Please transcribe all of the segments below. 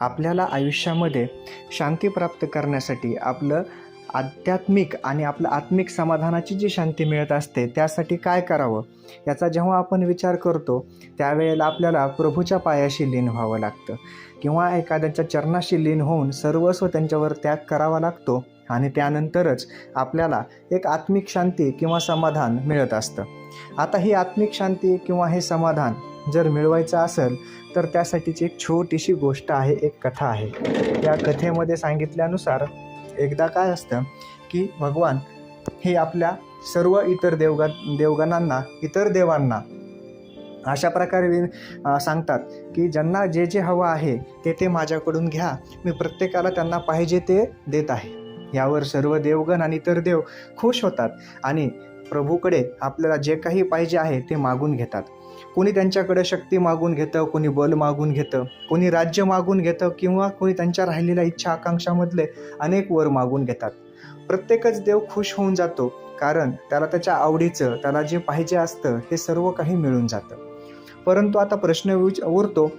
आपल्याला आयुष्यामध्ये शांती प्राप्त करण्यासाठी आपलं आध्यात्मिक आणि आपलं आत्मिक समाधानाची जी शांती मिळत असते त्यासाठी काय करावं? याचा जेव्हा आपण विचार करतो त्यावेळेला आपल्याला प्रभूच्या पायाशी लीन व्हावं लागतं. किंवा एखाद्याच्या चरणाशी लीन होऊन सर्वस्व त्यांच्यावर त्याग करावा लागतो आणि त्यानंतरच आपल्याला एक आत्मिक शांती किंवा समाधान मिळत असतं. आता ही आत्मिक शांती किंवा हे समाधान जर मिळवायचं असेल तर त्यासाठीची एक छोटीशी गोष्ट आहे एक कथा आहे. या कथेमध्ये सांगितल्यानुसार एकदा काय असतं की भगवान हे आपल्या सर्व इतर देवगा देवगणांना इतर देवांना अशा प्रकारे वि- सांगतात की ज्यांना जे जे हवं आहे ते ते माझ्याकडून घ्या. मी प्रत्येकाला त्यांना पाहिजे ते देत आहे. यावर सर्व देवगण आणि इतर देव खुश होतात आणि प्रभूकडे आपल्याला जे काही पाहिजे आहे ते मागून घेतात. कोणी त्यांच्याकडे शक्ती मागून घेतं कोणी बल मागून घेतं कोणी राज्य मागून घेतं किंवा कोणी त्यांच्या राहिलेल्या इच्छा आकांक्षामधले अनेक वर मागून घेतात. प्रत्येकच देव खुश होऊन जातो कारण त्याला त्याच्या आवडीचं त्याला जे पाहिजे असतं हे सर्व काही मिळून जातं. परंतु आता प्रश्न विच उरतो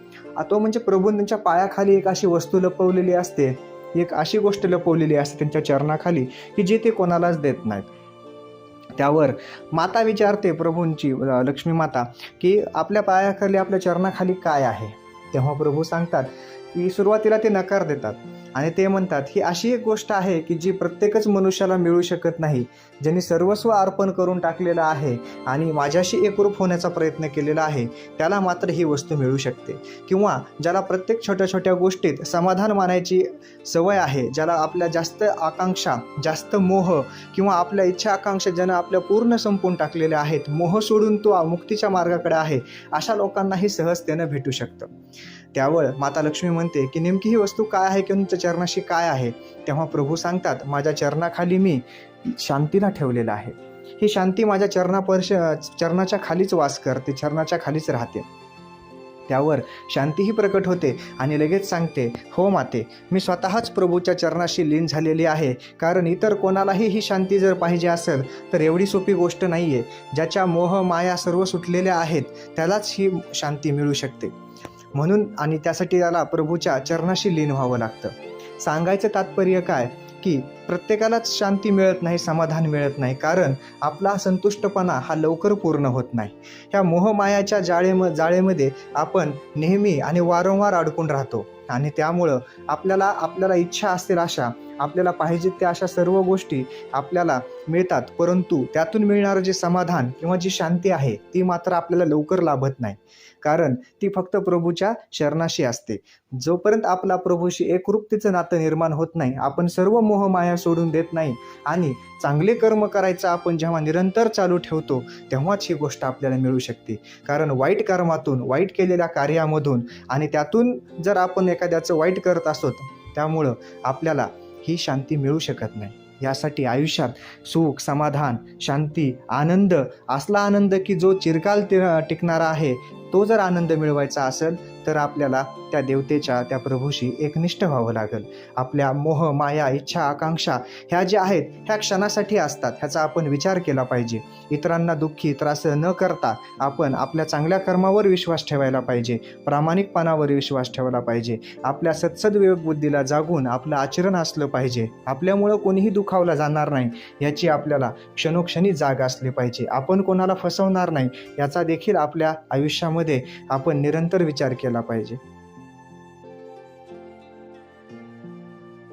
तो म्हणजे प्रभून त्यांच्या पायाखाली एक अशी वस्तू लपवलेली असते एक अशी गोष्ट लपवलेली असते त्यांच्या चरणाखाली की जे ते कोणालाच देत नाहीत. त्यावर माता विचारते प्रभूंची लक्ष्मी माता की आपल्या पायाखाली आपल्या चरणाखाली काय आहे? तेव्हा प्रभू सांगतात की सुरुवातीला ते नकार देतात. आणि ते म्हणतात ही अशी एक गोष्ट आहे की जी प्रत्येकच मनुष्याला मिळू शकत नाही ज्यांनी सर्वस्व अर्पण करून टाकलेलं आहे आणि माझ्याशी एकरूप होण्याचा प्रयत्न केलेला आहे त्याला मात्र ही वस्तू मिळू शकते. किंवा ज्याला प्रत्येक छोट्या छोट्या गोष्टीत समाधान मानायची सवय आहे ज्याला आपल्या जास्त आकांक्षा जास्त मोह किंवा आपल्या इच्छा आकांक्षा ज्यानं आपल्या पूर्ण संपून टाकलेल्या आहेत मोह सोडून तो मुक्तीच्या मार्गाकडे आहे अशा लोकांनाही सहजतेनं भेटू शकतं. त्यावर माता लक्ष्मी म्हणते की नेमकी ही वस्तू काय आहे किंवा तुमच्या चरणाशी काय आहे? तेव्हा प्रभू सांगतात माझ्या चरणाखाली मी शांतीला ठेवलेलं आहे. ही शांती माझ्या चरणापर्श चरणाच्या खालीच वास करते चरणाच्या खालीच राहते. त्यावर शांतीही प्रकट होते आणि लगेच सांगते हो माते मी स्वतःच प्रभूच्या चरणाशी लीन झालेली आहे. कारण इतर कोणालाही ही शांती जर पाहिजे असेल तर एवढी सोपी गोष्ट नाही आहे ज्याच्या मोह माया सर्व सुटलेल्या आहेत त्यालाच ही शांती मिळू शकते. म्हणून आणि त्यासाठी त्याला प्रभूच्या चरणाशी लीन व्हावं लागतं. सांगायचं तात्पर्य काय? की प्रत्येकालाच शांती मिळत नाही समाधान मिळत नाही. कारण आपला संतुष्टपणा हा लवकर पूर्ण होत नाही. ह्या मोहमायाच्या जाळेम जाळेमध्ये आपण नेहमी आणि वारंवार अडकून राहतो. आणि त्यामुळं आपल्याला आपल्याला इच्छा असतील अशा आपल्याला पाहिजे त्या अशा सर्व गोष्टी आपल्याला मिळतात. परंतु त्यातून मिळणारं जे समाधान किंवा जी शांती आहे ती मात्र आपल्याला लवकर लाभत नाही. कारण ती फक्त प्रभूच्या शरणाशी असते. जोपर्यंत आपला प्रभूशी एकरूपतेचं नातं निर्माण होत नाही आपण सर्व मोहमाया सोडून देत नाही. आणि चांगले कर्म करायचं आपण जेव्हा निरंतर चालू ठेवतो तेव्हाच ही गोष्ट आपल्याला मिळू शकते. कारण वाईट कर्मातून वाईट केलेल्या कार्यामधून आणि त्यातून जर आपण एखाद्याचं वाईट करत असतो त्यामुळं आपल्याला ही शांती मिळू शकत नाही. यासाठी आयुष्यात सुख समाधान शांती आनंद असला आनंद की जो चिरकाल टिकणारा आहे तो जर आनंद मिळवायचा असेल तर आपल्याला त्या देवतेच्या त्या प्रभूशी एकनिष्ठ व्हावं लागेल. आपल्या मोह माया इच्छा आकांक्षा ह्या ज्या आहेत ह्या क्षणासाठी असतात. ह्याचा आपण विचार केला पाहिजे. इतरांना दुःखी त्रास न करता आपण आपल्या चांगल्या कर्मावर विश्वास ठेवायला पाहिजे. प्रामाणिकपणावर विश्वास ठेवायला पाहिजे. आपल्या सत्सद विवेक बुद्धीला जागून आपलं आचरण असलं पाहिजे. आपल्यामुळं कोणीही दुखावला जाणार नाही. याची आपल्याला क्षणोक्षणी जाग असली पाहिजे. आपण कोणाला फसवणार नाही. याचा देखील आपल्या आयुष्यामध्ये आपण निरंतर विचार केला केला पाहिजे.